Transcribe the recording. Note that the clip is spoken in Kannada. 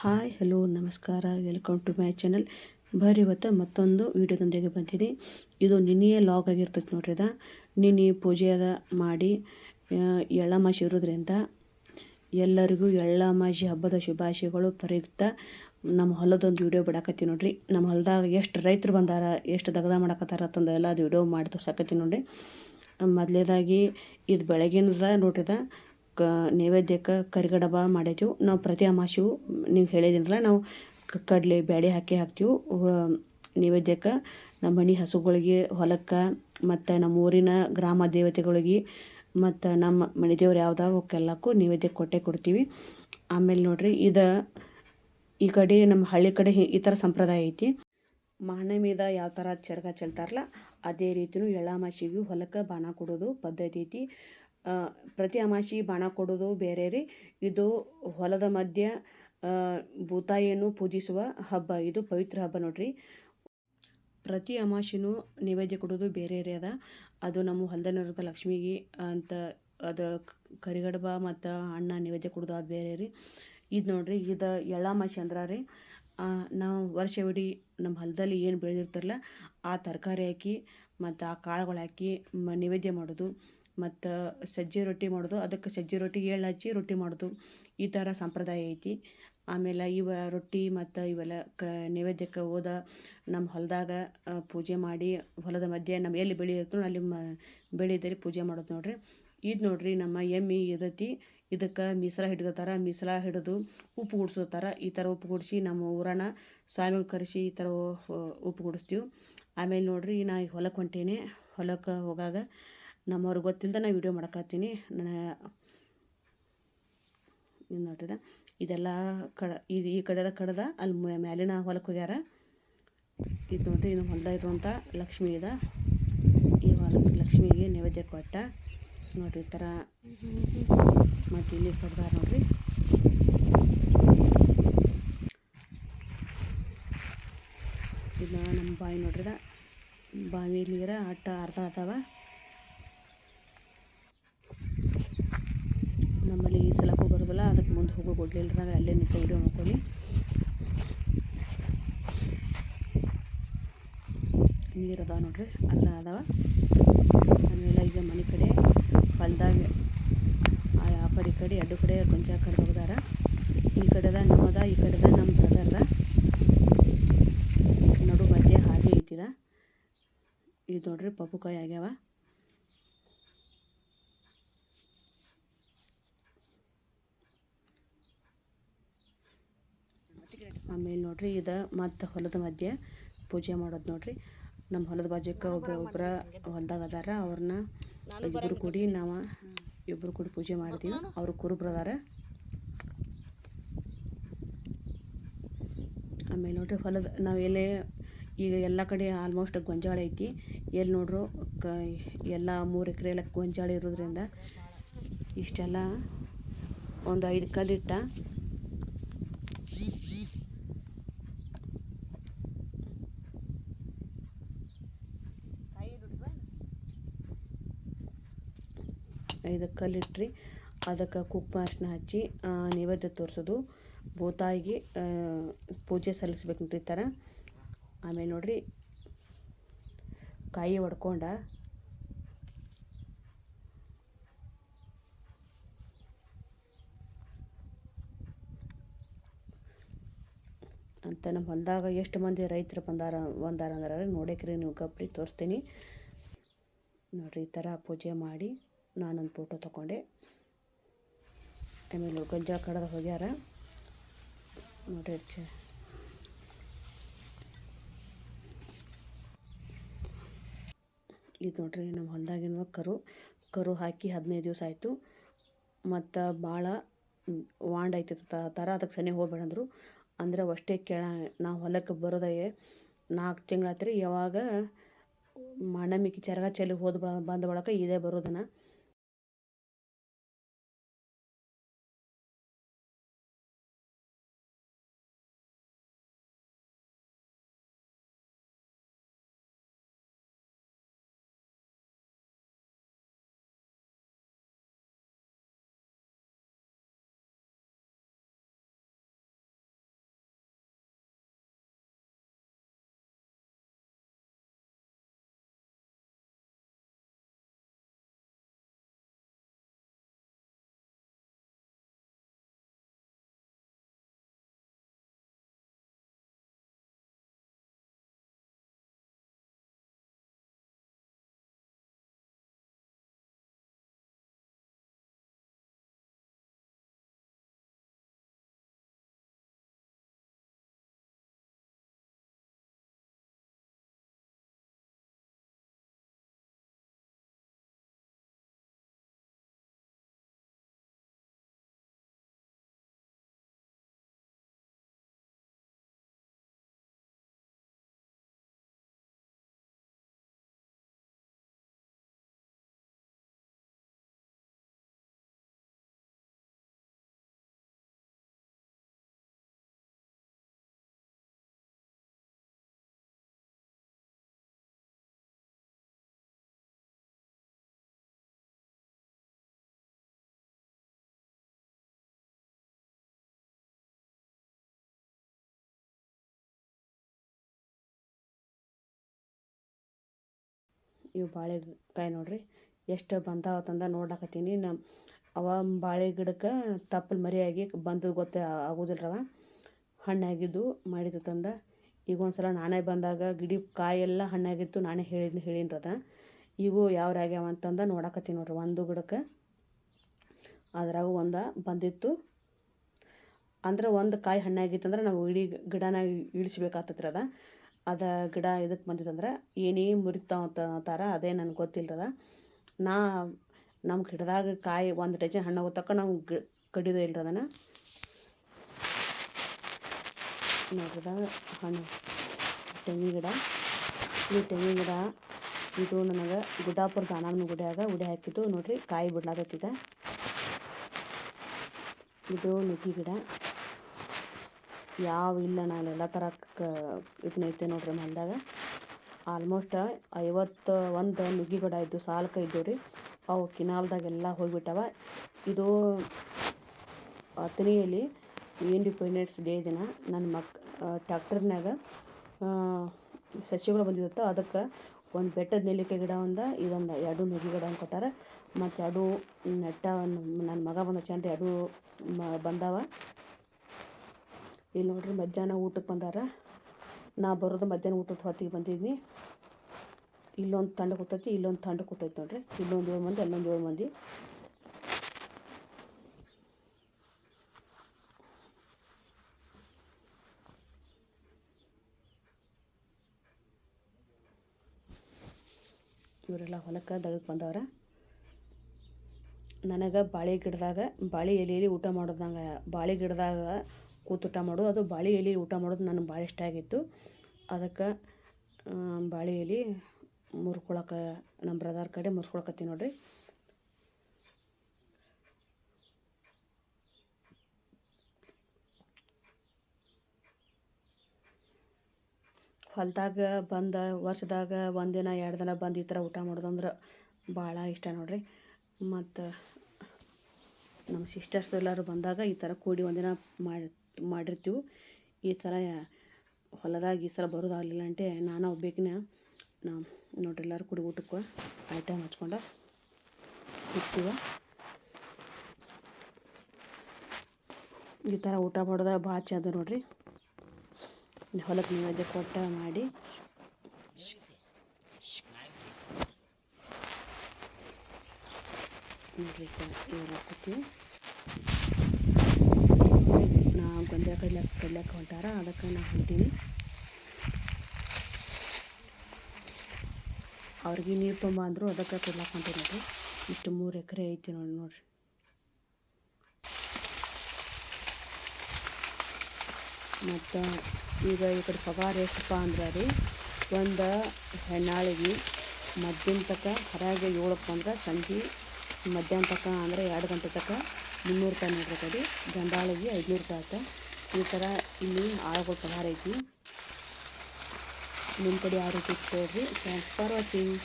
ಹಾಯ್, ಹಲೋ, ನಮಸ್ಕಾರ. ವೆಲ್ಕಮ್ ಟು ಮೈ ಚಾನಲ್ ಬರ್ರಿ ಇವತ್ತು ಮತ್ತೊಂದು ವೀಡಿಯೋದೊಂದಿಗೆ ಬಂದಿದ್ದೀನಿ. ಇದು ನಿನ್ನೆಯೇ ಲಾಗ್ ಆಗಿರ್ತೈತೆ ನೋಡ್ರಿ ಅದ. ನಿನ್ನೆ ಪೂಜೆ ಅದ ಮಾಡಿ ಎಳ್ಳಮಾಸಿ ಇರೋದ್ರಿಂದ ಎಲ್ಲರಿಗೂ ಎಳ್ಳಮಾಸಿ ಹಬ್ಬದ ಶುಭಾಶಯಗಳು ಪ್ರಯುಕ್ತ ನಮ್ಮ ಹೊಲದೊಂದು ವಿಡಿಯೋ ಬಿಡಾಕತ್ತಿ ನೋಡ್ರಿ. ನಮ್ಮ ಹೊಲದಾಗ ಎಷ್ಟು ರೈತರು ಬಂದಾರ, ಎಷ್ಟು ದಗದ ಮಾಡಕತ್ತಾರ ಎಲ್ಲ ಅದು ವಿಡಿಯೋ ಮಾಡಿ ತೋರ್ಸಾಕತ್ತಿ ನೋಡ್ರಿ. ಮೊದಲೇದಾಗಿ ಇದು ಬೆಳಗಿನದ ನೋಡ್ರಿದ ಕ ನೈವೇದ್ಯಕ್ಕೆ ಕರಿಗಡಬ ಮಾಡಿದ್ದೆವು ನಾವು ಪ್ರತಿ ಅಮಾಸಿಯು ನೀವು ಹೇಳಿದಿನಲ್ಲ ನಾವು ಕಡಲೆ ಬ್ಯಾಳೆ ಹಾಕಿ ಹಾಕ್ತೀವಿ. ನೈವೇದ್ಯಕ್ಕೆ ನಮ್ಮ ಮನೆ ಹಸುಗಳಿಗೆ, ಹೊಲಕ್ಕೆ ಮತ್ತು ನಮ್ಮ ಊರಿನ ಗ್ರಾಮ ದೇವತೆಗಳಿಗೆ ಮತ್ತು ನಮ್ಮ ಮನೆ ದೇವ್ರು ಯಾವ್ದಾವ ಅವಕ್ಕೆಲ್ಲಕ್ಕೂ ನೈವೇದ್ಯಕ್ಕೆ ಕೊಟ್ಟೆ ಕೊಡ್ತೀವಿ. ಆಮೇಲೆ ನೋಡಿರಿ, ಇದು ಈ ಕಡೆ ನಮ್ಮ ಹಳ್ಳಿ ಕಡೆ ಈ ಥರ ಸಂಪ್ರದಾಯ ಐತಿ. మీద ಯಾವ ಥರ ಚರಗ ಚೆಲ್ತಾರಲ್ಲ, ಅದೇ ರೀತಿಯೂ ಎಳ್ಳಾಮಾಸಿಗೂ ಹೊಲಕ್ಕೆ ಬಾಣ ಕೊಡೋದು ಪದ್ಧತಿ ಐತಿ. ಪ್ರತಿ ಅಮಾಸಿ ಬಾಣ ಕೊಡೋದು ಬೇರೆ ರೀ. ಇದು ಹೊಲದ ಮಧ್ಯೆ ಭೂತಾಯಿಯನ್ನು ಪೂಜಿಸುವ ಹಬ್ಬ. ಇದು ಪವಿತ್ರ ಹಬ್ಬ ನೋಡ್ರಿ. ಪ್ರತಿ ಅಮಾಸಿನೂ ನೈವೇದ್ಯ ಕೊಡೋದು ಬೇರೆ ರೀ ಅದ. ಅದು ನಮ್ಮ ಹೊಲದಲ್ಲಿರೋದು ಲಕ್ಷ್ಮಿಗೆ ಅಂತ, ಅದು ಕರಿಗಡಬ ಮತ್ತು ಅಣ್ಣ ನೈವೇದ್ಯ ಕೊಡೋದು ಅದು ಬೇರೆ ರೀ. ಇದು ನೋಡ್ರಿ, ಇದು ಎಳ್ಳಾಮಾಸಿ ಅಂದ್ರೆ ರೀ. ನಾವು ವರ್ಷವಿಡೀ ನಮ್ಮ ಹೊಲದಲ್ಲಿ ಏನು ಬೆಳೆದಿರ್ತಾರಲ್ಲ, ಆ ತರಕಾರಿ ಹಾಕಿ ಮತ್ತು ಆ ಕಾಳುಗಳು ಹಾಕಿ ನೈವೇದ್ಯ ಮಾಡೋದು. ಮತ್ತು ಸಜ್ಜಿ ರೊಟ್ಟಿ ಮಾಡೋದು. ಅದಕ್ಕೆ ಸಜ್ಜೆ ರೊಟ್ಟಿಗೆ ಎಳ್ಳು ಹಚ್ಚಿ ರೊಟ್ಟಿ ಮಾಡೋದು. ಈ ಥರ ಸಂಪ್ರದಾಯ ಐತಿ. ಆಮೇಲೆ ಇವ ರೊಟ್ಟಿ ಮತ್ತು ಇವೆಲ್ಲ ಕ ನೈವೇದ್ಯಕ್ಕೆ ಹೋದ ನಮ್ಮ ಹೊಲದಾಗ ಪೂಜೆ ಮಾಡಿ ಹೊಲದ ಮಧ್ಯೆ ನಮ್ಮ ಎಲ್ಲಿ ಬೆಳೆ ಅಲ್ಲಿ ಮ ಬೆಳೆದಲ್ಲಿ ಪೂಜೆ ಮಾಡೋದು ನೋಡ್ರಿ. ಇದು ನೋಡ್ರಿ ನಮ್ಮ ಎಮ್ಮೆ ಇದತಿ ಇದಕ್ಕೆ ಮೀಸಲ ಹಿಡ್ಕೋತಾರ ಮೀಸಲ ಹಿಡಿದು ಉಪ್ಪು ಗುಡಿಸೋತಾರ ಈ ಥರ ಉಪ್ಪು ಗುಡಿಸಿ ನಮ್ಮ ಊರನ ಸ್ವಾಮಿಗಳು ಕರೆಸಿ ಈ ಥರ ಉಪ್ಪು ಗುಡಿಸ್ತೀವಿ ಆಮೇಲೆ ನೋಡ್ರಿ ನಾ ಹೊಲಕ್ಕೆ ಹೊಂಟೀನಿ. ಹೊಲಕ್ಕೆ ಹೋಗಾಗ ನಮ್ಮವ್ರಿಗೆ ಗೊತ್ತಿಲ್ಲದೆ ನಾ ವಿಡಿಯೋ ಮಾಡಕತ್ತೀನಿ. ನನ್ನ ಇದು ನೋಡ್ರಿದ ಇದೆಲ್ಲ ಕಡ ಇದು ಈ ಕಡೆದ ಕಡ್ದ, ಅಲ್ಲಿ ಮ್ಯಾಲಿನ ಹೊಲಕ್ಕೆ ಹೋಗ್ಯಾರ. ಇದು ನೋಡ್ರಿ ಇದು ಹೊಲ್ದಾಗ ಇರುವಂಥ ಲಕ್ಷ್ಮಿ ಇದೆ ಈ ಹೊಲಕ್ಕೆ ಲಕ್ಷ್ಮಿಗೆ ನೈವೇದ್ಯ ಕೊಟ್ಟ. ನೋಡ್ರಿ ಈ ಥರ ಮತ್ತು ಇಲ್ಲಿ ಕಡ್ದಾರ ನೋಡ್ರಿ. ಇದು ನಮ್ಮ ಬಾಯಿ ನೋಡ್ರಿದ ಬಾವಿ ನೀರ ಅಟ್ಟ ಅರ್ಧ ಅದಾವ. ನಮ್ಮಲ್ಲಿ ಈ ಸಲಕ್ಕೂ ಬರೋದಿಲ್ಲ, ಅದಕ್ಕೆ ಮುಂದೆ ಹೋಗೋ ಕೊಡಲಿಲ್ಲ ಅಲ್ಲೇ ನಿಂತು ವಿಡಿಯೋ ನೋಡ್ಕೊಳ್ಳಿ. ನೀರು ಅದಾವ ನೋಡ್ರಿ ಅರ್ಧ ಅದಾವ. ಆಮೇಲೆ ಈಗ ಮನೆ ಕಡೆ, ಹೊಲ್ದಾಗ ಆ ಕಡೆ ಕಡೆ ಎರಡು ಕಡೆ ಕೊಂಚ ಕಡೆ ಹೋಗ್ದಾರ. ಈ ಕಡೆದ ನಮ್ಮದ, ಈ ಕಡೆದ ನಮ್ಮ ಬ್ರದರ್ದ ನಡು, ಮಧ್ಯೆ ಹಾದಿ ಐತಿದ ಇದು ನೋಡ್ರಿ, ಪಪ್ಪುಕಾಯಿ ಆಗ್ಯಾವ. ಆಮೇಲೆ ನೋಡ್ರಿ ಇದು ಮತ್ತು ಹೊಲದ ಮಧ್ಯೆ ಪೂಜೆ ಮಾಡೋದು ನೋಡ್ರಿ. ನಮ್ಮ ಹೊಲದ ಬಾಜುಕ್ಕೆ ಒಬ್ಬ ಒಬ್ಬರ ಹೊಲ್ದಾಗ ಅದಾರ, ಅವ್ರನ್ನ ಇಬ್ಬರು ಕೂಡಿ ನಾವು ಇಬ್ಬರು ಕೂಡಿ ಪೂಜೆ ಮಾಡ್ತೀವಿ ಅವರು ಕುರುಬ್ರು ಅದಾರ. ಆಮೇಲೆ ನೋಡ್ರಿ ಹೊಲದ, ನಾವು ಎಲ್ಲಿ ಈಗ ಎಲ್ಲ ಕಡೆ ಆಲ್ಮೋಸ್ಟ್ ಗೊಂಜಾಳ ಐತಿ. ಎಲ್ಲಿ ನೋಡ್ರು ಕ ಎಲ್ಲ ಮೂರು ಎಕರೆ ಎಲ್ಲ ಗೊಂಜಾಳ ಇರೋದ್ರಿಂದ ಇಷ್ಟೆಲ್ಲ ಒಂದು ಐದು ಕಲ್ಲಿಟ್ಟ ಐದು ಕಲ್ಲಿಟ್ರಿ ಅದಕ್ಕೆ ಕುಕ್ಮ ಅರ್ಶಿನ ಹಚ್ಚಿ ನೈವೇದ್ಯ ತೋರಿಸೋದು. ಭೂತಾಯಿಗೆ ಪೂಜೆ ಸಲ್ಲಿಸ್ಬೇಕು ಈ ಥರ. ಆಮೇಲೆ ನೋಡಿರಿ, ಕಾಯಿ ಹೊಡ್ಕೊಂಡ ಅಂತ ನಮ್ಮ ಹೊಲದಾಗ ಎಷ್ಟು ಮಂದಿ ರೈತರು ಬಂದಾರ ಬಂದಾರ ಅಂದ್ರೆ ನೋಡೇಕ್ರಿ, ನೀವು ಗಪ್ರಿ ತೋರಿಸ್ತೀನಿ. ನೋಡಿರಿ, ಈ ಥರ ಪೂಜೆ ಮಾಡಿ. ನಾನೊಂದು ಫೋಟೋ ತೊಗೊಂಡೆ. ಆಮೇಲೆ ಗಂಜ ಕಡದ ಹೋಗ್ಯಾರ. ನೋಡ್ರಿ ಚ ಇದು ನೋಡ್ರಿ ನಮ್ಮ ಹೊಲದಾಗಿನ ಕರು. ಕರು ಹಾಕಿ ಹದಿನೈದು ದಿವಸ ಆಯಿತು. ಮತ್ತು ಭಾಳ ವಾಂಡ್ ಐತಿ ಥರ ಅದಕ್ಕೆ ಸನಿ ಹೋಗ್ಬೇಡಂದ್ರು ಅಂದ್ರೆ. ಅಷ್ಟೇ ಕೇಳ, ನಾವು ಹೊಲಕ್ಕೆ ಬರೋದಾಗೆ ನಾಲ್ಕು ತಿಂಗಳಾತ್ರಿ ಯಾವಾಗ ಮಣ್ಣಮಿಕ್ಕಿ ಚರಗ ಚೆಲ್ಲಿ ಹೋದ ಬಂದ ಬಳಕ ಇದೇ ಬರೋದನ್ನ ಇವು ಬಾಳೆಕಾಯಿ ನೋಡ್ರಿ. ಎಷ್ಟು ಬಂದಾವ ತಂದ ನೋಡ್ಲಾಕತ್ತೀನಿ. ನಮ್ಮ ಅವ ಬಾಳೆ ಗಿಡಕ್ಕೆ ತಪ್ಪಲು ಮರಿಯಾಗಿ ಬಂದದ್ದು ಗೊತ್ತೇ ಆಗೋದಿಲ್ರವ. ಹಣ್ಣಾಗಿದ್ದು ಮಾಡಿದ್ದು ತಂದ. ಈಗ ಒಂದು ಸಲ ನಾನೇ ಬಂದಾಗ ಗಿಡಿ ಕಾಯೆಲ್ಲ ಹಣ್ಣಾಗಿತ್ತು, ನಾನೇ ಹೇಳಿ ಹೇಳಿನ್ರದ ಇವು ಯಾವ್ರಾಗ್ಯಾವ ಅಂತಂದು ನೋಡಕತ್ತೀನಿ ನೋಡ್ರಿ. ಒಂದು ಗಿಡಕ್ಕೆ ಅದ್ರಾಗ ಒಂದು ಬಂದಿತ್ತು. ಅಂದ್ರೆ ಒಂದು ಕಾಯಿ ಹಣ್ಣಾಗಿತ್ತಂದ್ರೆ ನಾವು ಇಡೀ ಗಿಡನ ಇಳಿಸ್ಬೇಕಾಗ್ತೈತ್ರಿ ಅದ ಗಿಡ ಇದಕ್ಕೆ ಬಂದಿತ್ತಂದ್ರೆ ಏನೇ ಮುರಿತಾವ ಅಂತಾರ ಅದೇ ನನಗೆ ಗೊತ್ತಿಲ್ಲದ ನಾ ನಮ್ಮ ಗಿಡದಾಗ ಕಾಯಿ ಒಂದು ಡಜನ್ ಹಣ್ಣು ಹೋಗ್ತಕ್ಕ ನಾವು ಗಿ, ಕಡಿದು ಇಲ್ರಿ ಅದನ್ನು. ನೋಡ್ರದ ಹಣ್ಣು. ತೆಂಗಿನ ಗಿಡ. ಈ ತೆಂಗಿನ ಗಿಡ, ಇದು ನನಗೆ ಗುಡ್ಡಾಪುರ ದಾನಮ್ಮನ ಗುಡಿಯಾಗ ಉಡಿ ಹಾಕಿದ್ದು ನೋಡ್ರಿ ಕಾಯಿ ಬಿಡ್ಲಾಗತ್ತಿದೆ ಇದು ನುಗ್ಗಿ ಗಿಡ. ಯಾವ ಇಲ್ಲ, ನಾನು ಎಲ್ಲ ಥರ ಇದನ್ನೈತೆ ನೋಡ್ರಿ ಹೊಲ್ದಾಗ ಆಲ್ಮೋಸ್ಟ್ ಐವತ್ತು ಒಂದು ನುಗ್ಗಿ ಗಿಡ ಇದ್ದು, ಸಾಲ್ಕ ಇದ್ದವು ರೀ. ಅವು ಕಿನಾಲ್ದಾಗೆಲ್ಲ ಹೋಗಿಬಿಟ್ಟವ. ಇದು ಹತ್ತನೆಯಲ್ಲಿ ಇಂಡಿಪೆಂಡೆನ್ಸ್ ಡೇ ದಿನ? ನನ್ನ ಮಕ್ ಟ್ಯಾಕ್ಟರ್ನಾಗ ಸಸಿಗಳು ಬಂದಿತ್ತು ಅದಕ್ಕೆ ಒಂದು ಬೆಟ್ಟದ ನೆಲ್ಲಿಕಾಯಿ ಗಿಡ ಒಂದು, ಇದೊಂದು ಎರಡು ನುಗ್ಗಿ ಗಿಡ ಅಂತ ಕೊಟ್ಟಾರ. ಮತ್ತು ಎರಡು ನೆಟ್ಟ ನನ್ನ ಮಗ ಬಂದ ಚಂದ ಎರಡು ಮ, ಬಂದಾವ. ಇಲ್ಲಿ ನೋಡ್ರಿ ಮಧ್ಯಾಹ್ನ ಊಟಕ್ಕೆ ಬಂದಾರ. ನಾ ಬರೋದು ಮಧ್ಯಾಹ್ನ ಊಟದ ಹೊತ್ತಿಗೆ ಬಂದಿದ್ನಿ. ಇಲ್ಲೊಂದು ತಂಡ ಕೂತೈತಿ, ಇಲ್ಲೊಂದು ತಂಡ ಕೂತೈತಿ ನೋಡ್ರಿ. ಇಲ್ಲೊಂದು ಏಳು ಮಂದಿ, ಅಲ್ಲೊಂದು ಏಳು ಮಂದಿ. ಇವರೆಲ್ಲ ಹೊಲಕ್ಕೆ ದಗಕ್ಕೆ ಬಂದವ್ರ. ನನಗೆ ಬಾಳೆ ಗಿಡದಾಗ, ಬಾಳೆ ಎಲೆಯಲ್ಲಿ ಊಟ ಮಾಡೋದಂಗೆ, ಬಾಳೆ ಗಿಡದಾಗ ಕೂತು ಊಟ ಮಾಡೋದು. ಅದು ಬಾಳೆ ಎಲೆ ಊಟ ಮಾಡೋದು ನನಗೆ ಭಾಳ ಇಷ್ಟ ಆಗಿತ್ತು. ಅದಕ್ಕೆ ಬಾಳೆ ಎಲೆ ಮುರ್ಕೊಳಕ್ಕೆ ನಮ್ಮ ಬ್ರದರ್ ಕಡೆ ಮುರ್ಕೊಳಕತ್ತೀನಿ ನೋಡಿರಿ. ಹೊಲದಾಗ ಬಂದ ವರ್ಷದಾಗ ಒಂದಿನ ಎರಡು ದಿನ ಬಂದು ಈ ಥರ ಊಟ ಮಾಡೋದಂದ್ರೆ ಭಾಳ ಇಷ್ಟ ನೋಡ್ರಿ. ಮತ್ತು ನಮ್ಮ ಸಿಸ್ಟರ್ಸ್ ಎಲ್ಲರೂ ಬಂದಾಗ ಈ ಥರ ಕೂಡಿ ಒಂದಿನ ಮಾಡಿ ಮಾಡಿರ್ತೀವಿ. ಈ ಸಲ ಹೊಲದಾಗ ಈ ಸಲ ಬರೋದಾಗಲಿಲ್ಲ ಅಂತೆ ನಾನು ಒಬ್ಬೇಕಿನ, ನಾ ನೋಡ್ರಿ ಎಲ್ಲರೂ ಕುಡಿ ಊಟಕ್ಕೆ ಐಟಮ್ ಹಚ್ಕೊಂಡು ಇರ್ತೀವ ಈ ಥರ ಊಟ ಮಾಡೋದ ಭಾಳ ಚಂದ ನೋಡ್ರಿ. ಹೊಲಕ್ಕೆ ನೈವೇದ್ಯ ಕೊಟ್ಟು ಮಾಡಿ. ನೋಡ್ರಿ ಇವೆಲ್ಲ ಹಾಕ್ತೀವಿ ನಾವು ಕಡಲೆ ಕಡಲೆ ಹೊಂಟಾರ? ಅದಕ್ಕೆ ನಾ ಹೊಂಟೀನಿ. ಅವ್ರಿಗೆ ನೀರು ತುಂಬ ಅಂದರು ಅದಕ್ಕೆ ಕೊಡ್ಲಾಕ ಹೊಂಟೀನಿ ನೋಡ್ರಿ. ಇಷ್ಟು ಮೂರು ಎಕರೆ ಐತಿ ನೋಡಿ, ನೋಡ್ರಿ. ಮತ್ತು ಈಗ ಈ ಕಡೆ ಪಗಾರ ಎಷ್ಟಪ್ಪ ಅಂದ್ರೆ ರೀ, ಒಂದು ಹೆಣ್ಣಾಳಿಗೆ ಮಧ್ಯಾಹ್ನ ತಕ್ಕ ಹೊರಗೆ ಏಳಪ್ಪ ಅಂದ್ರೆ ಸಂಜೆ ಮಧ್ಯಾಹ್ನ ತಕ್ಕ ಅಂದರೆ ಎರಡು ಗಂಟೆ ತಕ್ಕ ಮುನ್ನೂರು ರೂಪಾಯಿ ನೋಡ್ರಿ ಗಂಡಾಳಿಗೆ ಐದುನೂರು ರೂಪಾಯಿ ಆಯ್ತು ಈ ಥರ ಇಲ್ಲಿ ಆಳುಗಳ ಪಗಾರ ಐತಿ. ನಿಮ್ಮ ಕಡೆ ಯಾವ ರೀತಿ ನೋಡ್ರಿ. Thanks for watching